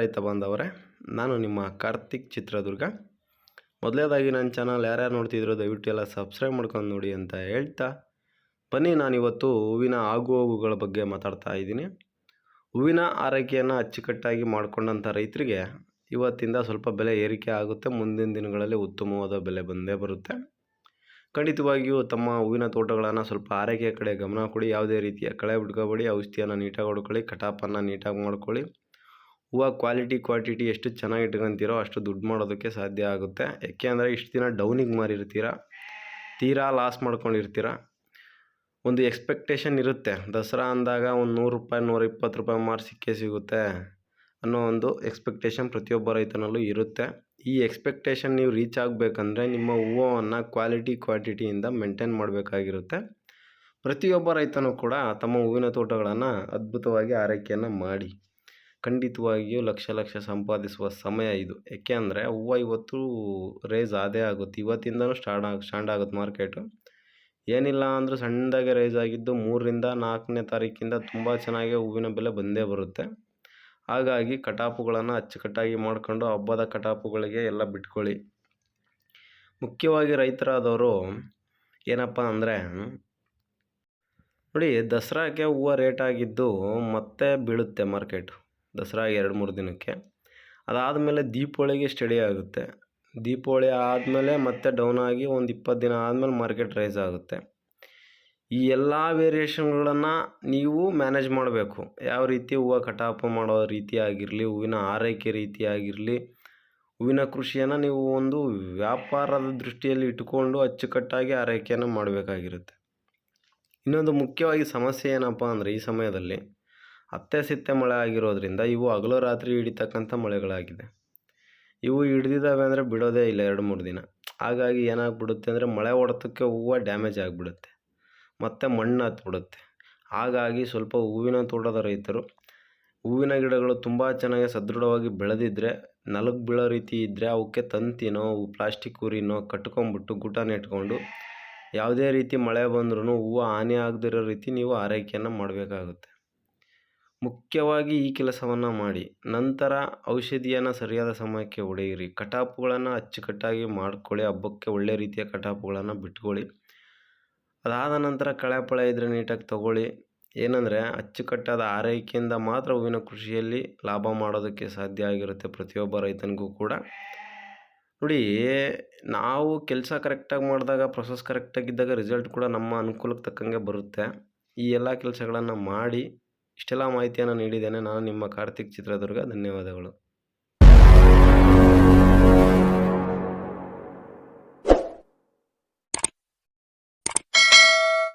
ರೈತ ಬಂದವರೇ ನಾನು ನಿಮ್ಮ ಕಾರ್ತಿಕ್ ಚಿತ್ರದುರ್ಗ. ಮೊದಲೇದಾಗಿ ನನ್ನ ಚಾನಲ್ ಯಾರ್ಯಾರು ನೋಡ್ತಿದ್ರು ದಯವಿಟ್ಟು ಎಲ್ಲ ಸಬ್ಸ್ಕ್ರೈಬ್ ಮಾಡ್ಕೊಂಡು ನೋಡಿ ಅಂತ ಹೇಳ್ತಾ, ಬನ್ನಿ ನಾನಿವತ್ತು ಹೂವಿನ ಆಗು ಹೋಗುಗಳ ಬಗ್ಗೆ ಮಾತಾಡ್ತಾ ಇದ್ದೀನಿ. ಹೂವಿನ ಆರೈಕೆಯನ್ನು ಅಚ್ಚುಕಟ್ಟಾಗಿ ಮಾಡಿಕೊಂಡಂಥ ರೈತರಿಗೆ ಇವತ್ತಿಂದ ಸ್ವಲ್ಪ ಬೆಲೆ ಏರಿಕೆ ಆಗುತ್ತೆ, ಮುಂದಿನ ದಿನಗಳಲ್ಲಿ ಉತ್ತಮವಾದ ಬೆಲೆ ಬಂದೇ ಬರುತ್ತೆ. ಖಂಡಿತವಾಗಿಯೂ ತಮ್ಮ ಹೂವಿನ ತೋಟಗಳನ್ನು ಸ್ವಲ್ಪ ಆರೈಕೆಯ ಕಡೆ ಗಮನ ಕೊಡಿ, ಯಾವುದೇ ರೀತಿಯ ಕಳೆ ಬಿಡ್ಕೋಬೇಡಿ ಔಷಧಿಯನ್ನು ನೀಟಾಗಿ ಹೊಡ್ಕೊಳ್ಳಿ, ಕಟಾಪನ್ನು ನೀಟಾಗಿ ಮಾಡ್ಕೊಳ್ಳಿ. ಹೂವು ಕ್ವಾಲಿಟಿ ಕ್ವಾಂಟಿಟಿ ಎಷ್ಟು ಚೆನ್ನಾಗಿ ಇಟ್ಕೊಂತೀರೋ ಅಷ್ಟು ದುಡ್ಡು ಮಾಡೋದಕ್ಕೆ ಸಾಧ್ಯ ಆಗುತ್ತೆ. ಯಾಕೆ ಅಂದರೆ ಇಷ್ಟು ದಿನ ಡೌನಿಗೆ ಮಾರಿರ್ತೀರ? ತೀರಾ ಲಾಸ್ ಮಾಡ್ಕೊಂಡಿರ್ತೀರ? ಒಂದು ಎಕ್ಸ್ಪೆಕ್ಟೇಷನ್ ಇರುತ್ತೆ. ದಸರಾ ಅಂದಾಗ ಒಂದು ನೂರು ರೂಪಾಯಿ, ನೂರ ಇಪ್ಪತ್ತು ರೂಪಾಯಿ ಮಾರು ಸಿಕ್ಕೇ ಸಿಗುತ್ತೆ ಅನ್ನೋ ಒಂದು ಎಕ್ಸ್ಪೆಕ್ಟೇಷನ್ ಪ್ರತಿಯೊಬ್ಬ ರೈತನಲ್ಲೂ ಇರುತ್ತೆ. ಈ ಎಕ್ಸ್ಪೆಕ್ಟೇಷನ್ ನೀವು ರೀಚ್ ಆಗಬೇಕಂದ್ರೆ ನಿಮ್ಮ ಹೂವನ್ನು ಕ್ವಾಲಿಟಿ ಕ್ವಾಂಟಿಟಿಯಿಂದ ಮೇಂಟೈನ್ ಮಾಡಬೇಕಾಗಿರುತ್ತೆ. ಪ್ರತಿಯೊಬ್ಬ ರೈತನೂ ಕೂಡ ತಮ್ಮ ಹೂವಿನ ತೋಟಗಳನ್ನು ಅದ್ಭುತವಾಗಿ ಆರೈಕೆಯನ್ನು ಮಾಡಿ. ಖಂಡಿತವಾಗಿಯೂ ಲಕ್ಷ ಲಕ್ಷ ಸಂಪಾದಿಸುವ ಸಮಯ ಇದು. ಯಾಕೆ ಅಂದರೆ ಹೂವು ಇವತ್ತು ರೇಸ್ ಅದೇ ಆಗುತ್ತೆ. ಇವತ್ತಿಂದನೂ ಸ್ಟಾರ್ಟ್ ಆಗ ಸ್ಟಾಂಡ್ ಆಗುತ್ತೆ ಮಾರ್ಕೆಟು ಏನಿಲ್ಲ ಅಂದರೂ ಸಣ್ಣದಾಗೆ ರೇಸ್ ಆಗಿದ್ದು ಮೂರರಿಂದ ನಾಲ್ಕನೇ ತಾರೀಕಿಂದ ತುಂಬ ಚೆನ್ನಾಗಿ ಹೂವಿನ ಬೆಲೆ ಬಂದೇ ಬರುತ್ತೆ. ಹಾಗಾಗಿ ಕಟಾಪುಗಳನ್ನು ಅಚ್ಚುಕಟ್ಟಾಗಿ ಮಾಡಿಕೊಂಡು ಹಬ್ಬದ ಕಟಾಪುಗಳಿಗೆ ಎಲ್ಲ ಬಿಟ್ಕೊಳ್ಳಿ. ಮುಖ್ಯವಾಗಿ ರೈತರಾದವರು ಏನಪ್ಪ ಅಂದರೆ, ನೋಡಿ ದಸರಾಕ್ಕೆ ಹೂವು ರೇಟ್ ಆಗಿದ್ದು ಮತ್ತೆ ಬೀಳುತ್ತೆ ಮಾರ್ಕೆಟು ದಸರಾ ಎರಡು ಮೂರು ದಿನಕ್ಕೆ. ಅದಾದಮೇಲೆ ದೀಪಾವಳಿಗೆ ಸ್ಟಡಿ ಆಗುತ್ತೆ? ದೀಪಾವಳಿ ಆದಮೇಲೆ ಮತ್ತೆ ಡೌನ್ ಆಗಿ ಒಂದು ಇಪ್ಪತ್ತು ದಿನ ಆದಮೇಲೆ ಮಾರ್ಕೆಟ್ ರೈಸ್ ಆಗುತ್ತೆ. ಈ ಎಲ್ಲ ವೇರಿಯೇಷನ್ಗಳನ್ನು ನೀವು ಮ್ಯಾನೇಜ್ ಮಾಡಬೇಕು. ಯಾವ ರೀತಿ ಹೂವು ಕಟಾಪು ಮಾಡೋ ರೀತಿ ಆಗಿರಲಿ, ಹೂವಿನ ಆರೈಕೆ ರೀತಿ ಆಗಿರಲಿ, ಹೂವಿನ ಕೃಷಿಯನ್ನು ನೀವು ಒಂದು ವ್ಯಾಪಾರದ ದೃಷ್ಟಿಯಲ್ಲಿ ಇಟ್ಟುಕೊಂಡು ಅಚ್ಚುಕಟ್ಟಾಗಿ ಆರೈಕೆಯನ್ನು ಮಾಡಬೇಕಾಗಿರುತ್ತೆ. ಇನ್ನೊಂದು ಮುಖ್ಯವಾಗಿ ಸಮಸ್ಯೆ ಏನಪ್ಪ ಅಂದರೆ ಈ ಸಮಯದಲ್ಲಿ ಅತ್ತೆ ಸಿತ್ತೆ ಮಳೆ ಆಗಿರೋದ್ರಿಂದ ಇವು ಹಗಲು ರಾತ್ರಿ ಹಿಡಿತಕ್ಕಂಥ ಮಳೆಗಳಾಗಿದೆ. ಇವು ಹಿಡ್ದಿದ್ದಾವೆ ಅಂದರೆ ಬಿಡೋದೇ ಇಲ್ಲ ಎರಡು ಮೂರು ದಿನ. ಹಾಗಾಗಿ ಏನಾಗ್ಬಿಡುತ್ತೆ ಅಂದರೆ ಮಳೆ ಹೊಡೆತಕ್ಕೆ ಹೂವು ಡ್ಯಾಮೇಜ್ ಆಗಿಬಿಡುತ್ತೆ. ಮತ್ತು ಮಣ್ಣು ಹತ್ಬಿಡುತ್ತೆ. ಹಾಗಾಗಿ ಸ್ವಲ್ಪ ಹೂವಿನ ತೋಟದ ರೈತರು ಹೂವಿನ ಗಿಡಗಳು ತುಂಬ ಚೆನ್ನಾಗಿ ಸದೃಢವಾಗಿ ಬೆಳೆದಿದ್ದರೆ ನಲಗ್ ಬೀಳೋ ರೀತಿ ಇದ್ದರೆ ಅವಕ್ಕೆ ತಂತಿನೋ, ಪ್ಲಾಸ್ಟಿಕ್ ಉರಿನೋ ಕಟ್ಕೊಂಬಿಟ್ಟು ಗುಟ ಇಟ್ಕೊಂಡು ಯಾವುದೇ ರೀತಿ ಮಳೆ ಬಂದ್ರೂ ಹೂವು ಹಾನಿ ಆಗದಿರೋ ರೀತಿ ನೀವು ಆರೈಕೆಯನ್ನು ಮಾಡಬೇಕಾಗುತ್ತೆ. ಮುಖ್ಯವಾಗಿ ಈ ಕೆಲಸವನ್ನು ಮಾಡಿ. ನಂತರ ಔಷಧಿಯನ್ನು ಸರಿಯಾದ ಸಮಯಕ್ಕೆ ಹೊಡೆಯಿರಿ. ಕಟಾಪುಗಳನ್ನು ಅಚ್ಚುಕಟ್ಟಾಗಿ ಮಾಡ್ಕೊಳ್ಳಿ. ಹಬ್ಬಕ್ಕೆ ಒಳ್ಳೆ ರೀತಿಯ ಕಟಾಪುಗಳನ್ನು ಬಿಟ್ಕೊಳ್ಳಿ. ಅದಾದ ನಂತರ ಕಳೆಪಳೆ ಇದ್ದರೆ ನೀಟಾಗಿ ತಗೊಳ್ಳಿ. ಏನಂದರೆ ಅಚ್ಚುಕಟ್ಟಾದ ಆರೈಕೆಯಿಂದ ಮಾತ್ರ ಹೂವಿನ ಕೃಷಿಯಲ್ಲಿ ಲಾಭ ಮಾಡೋದಕ್ಕೆ ಸಾಧ್ಯ ಆಗಿರುತ್ತೆ ಪ್ರತಿಯೊಬ್ಬ ರೈತನಿಗೂ ಕೂಡ. ನೋಡಿ, ನಾವು ಕೆಲಸ ಕರೆಕ್ಟಾಗಿ ಮಾಡಿದಾಗ ಪ್ರೊಸೆಸ್ ಕರೆಕ್ಟಾಗಿದ್ದಾಗ ರಿಸಲ್ಟ್ ಕೂಡ ನಮ್ಮ ಅನುಕೂಲಕ್ಕೆ ತಕ್ಕಂಗೆ ಬರುತ್ತೆ. ಈ ಎಲ್ಲ ಕೆಲಸಗಳನ್ನು ಮಾಡಿ ಇಷ್ಟೆಲ್ಲ ಮಾಹಿತಿಯನ್ನು ನೀಡಿದ್ದೇನೆ. ನಾನು ನಿಮ್ಮ ಕಾರ್ತಿಕ್ ಚಿತ್ರದುರ್ಗ. ಧನ್ಯವಾದಗಳು.